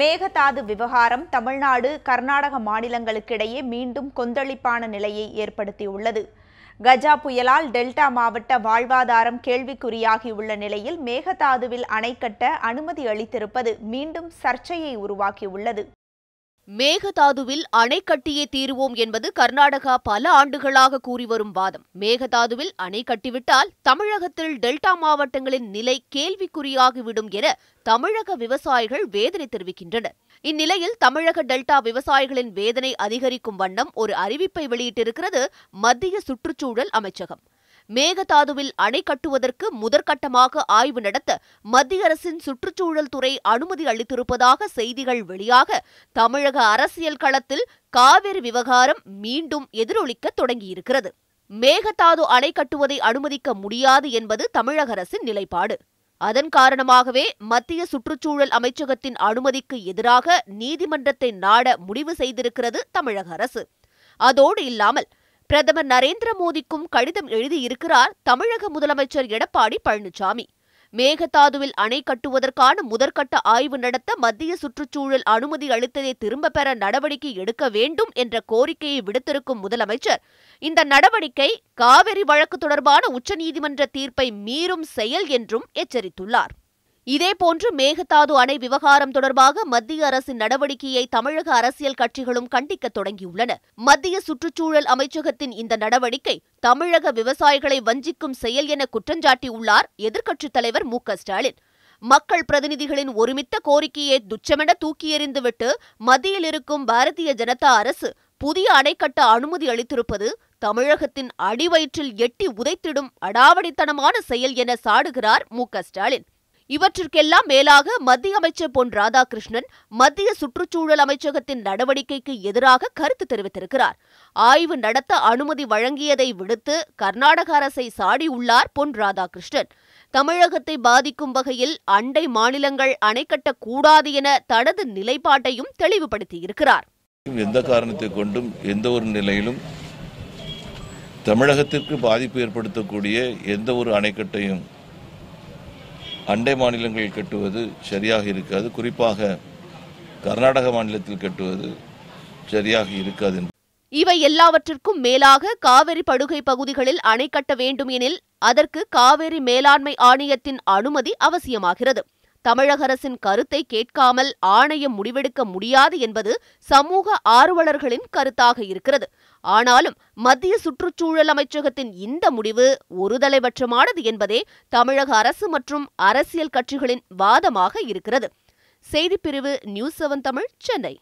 மேகதாது விவகாரம் தமிழ்நாடு கர்நாடக மாநிலங்களுக்கிடையே மீண்டும் கொந்தளிப்பான நிலையை ஏற்படுத்தியுள்ளது. கஜா புயலால் டெல்டா மாவட்ட வாழ்வாதாரம் கேள்விக்குறியாகியுள்ள நிலையில் மேகதாதுவில் அணை கட்ட அனுமதி அளித்திருப்பது மீண்டும் சர்ச்சையை உருவாக்கியுள்ளது. மேகதாதுவில் அணை கட்டியே தீருவோம் என்பது கர்நாடகா பல ஆண்டுகளாக கூறி வரும் வாதம். மேகதாதுவில் அணை கட்டிவிட்டால் தமிழகத்தில் டெல்டா மாவட்டங்களின் நிலை கேள்விக்குறியாகிவிடும் என தமிழக விவசாயிகள் வேதனை தெரிவிக்கின்றனர். இந்நிலையில் தமிழக டெல்டா விவசாயிகளின் வேதனை அதிகரிக்கும் வண்ணம் ஒரு அறிவிப்பை வெளியிட்டிருக்கிறது மத்திய சுற்றுச்சூழல் அமைச்சகம். மேகதாதுவில் அணை கட்டுவதற்கு முதற்கட்டமாக ஆய்வு நடத்த மத்திய அரசின் சுற்றுச்சூழல் துறை அனுமதி அளித்திருப்பதாக செய்திகள் வெளியாக தமிழக அரசியல் களத்தில் காவிரி விவகாரம் மீண்டும் எதிரொலிக்க தொடங்கியிருக்கிறது. மேகதாது அணை கட்டுவதை அனுமதிக்க முடியாது என்பது தமிழக அரசின் நிலைப்பாடு. அதன் காரணமாகவே மத்திய சுற்றுச்சூழல் அமைச்சகத்தின் அனுமதிக்கு எதிராக நீதிமன்றத்தை நாட முடிவு செய்திருக்கிறது தமிழக அரசு. அதோடு இல்லாமல் பிரதமர் நரேந்திர மோடிக்கும் கடிதம் எழுதியிருக்கிறார் தமிழக முதலமைச்சர் எடப்பாடி பழனிசாமி. மேகதாதுவில் அணை கட்டுவதற்கான முதற்கட்ட ஆய்வு நடத்த மத்திய சுற்றுச்சூழல் அனுமதி அளித்ததை திரும்ப பெற நடவடிக்கை எடுக்க வேண்டும் என்ற கோரிக்கையை விடுத்திருக்கும் முதலமைச்சர். இந்த நடவடிக்கை காவிரி வழக்கு தொடர்பான உச்சநீதிமன்ற தீர்ப்பை மீறும் செயல் என்றும் எச்சரித்துள்ளார். இதேபோன்று மேகதாது அணை விவகாரம் தொடர்பாக மத்திய அரசின் நடவடிக்கையை தமிழக அரசியல் கட்சிகளும் கண்டிக்க தொடங்கியுள்ளன. மத்திய சுற்றுச்சூழல் அமைச்சகத்தின் இந்த நடவடிக்கை தமிழக விவசாயிகளை வஞ்சிக்கும் செயல் என குற்றஞ்சாட்டியுள்ளார் எதிர்க்கட்சித் தலைவர் மு ஸ்டாலின். மக்கள் பிரதிநிதிகளின் ஒருமித்த கோரிக்கையை துச்சமென தூக்கி எறிந்துவிட்டு மத்தியில் இருக்கும் பாரதிய ஜனதா அரசு புதிய அணை கட்ட அனுமதி அளித்திருப்பது தமிழகத்தின் அடிவயிற்றில் எட்டி உதைத்திடும் அடாவடித்தனமான செயல் என சாடுகிறார் மு ஸ்டாலின். இவற்றிற்கெல்லாம் மேலாக மத்திய அமைச்சர் பொன் ராதாகிருஷ்ணன் மத்திய சுற்றுச்சூழல் அமைச்சகத்தின் நடவடிக்கைக்கு எதிராக கருத்து தெரிவித்திருக்கிறார். ஆய்வு நடத்த அனுமதி வழங்கியதை விடுத்து கர்நாடக அரசை சாடியுள்ளார் பொன் ராதாகிருஷ்ணன். தமிழகத்தை பாதிக்கும் வகையில் அண்டை மாநிலங்கள் அணை கட்டக்கூடாது என தனது நிலைப்பாட்டையும் தெளிவுபடுத்தியிருக்கிறார். எந்த காரணத்தை கொண்டும் எந்த ஒரு நிலையிலும் தமிழகத்திற்கு பாதிப்பு ஏற்படுத்தக்கூடிய எந்த ஒரு அணைக்கட்டையும் அண்டை மாநிலங்களில் கட்டுவது சரியாக இருக்காது. குறிப்பாக கர்நாடக மாநிலத்தில் கட்டுவது சரியாக இருக்காது இவை எல்லாவற்றிற்கும் மேலாக காவிரி படுகை பகுதிகளில் அணை கட்ட வேண்டும் எனில் அதற்கு காவிரி மேலாண்மை ஆணையத்தின் அனுமதி அவசியமாகிறது. தமிழக அரசின் கருத்தை கேட்காமல் ஆணையம் முடிவெடுக்க முடியாது என்பது சமூக ஆர்வலர்களின் கருத்தாக இருக்கிறது. ஆனாலும் மத்திய சுற்றுச்சூழல் அமைச்சகத்தின் இந்த முடிவு ஒருதலைபட்சமானது என்பதே தமிழக அரசு மற்றும் அரசியல் கட்சிகளின் வாதமாக இருக்கிறது. செய்திப்பிரிவு நியூஸ் செவன் தமிழ் சென்னை.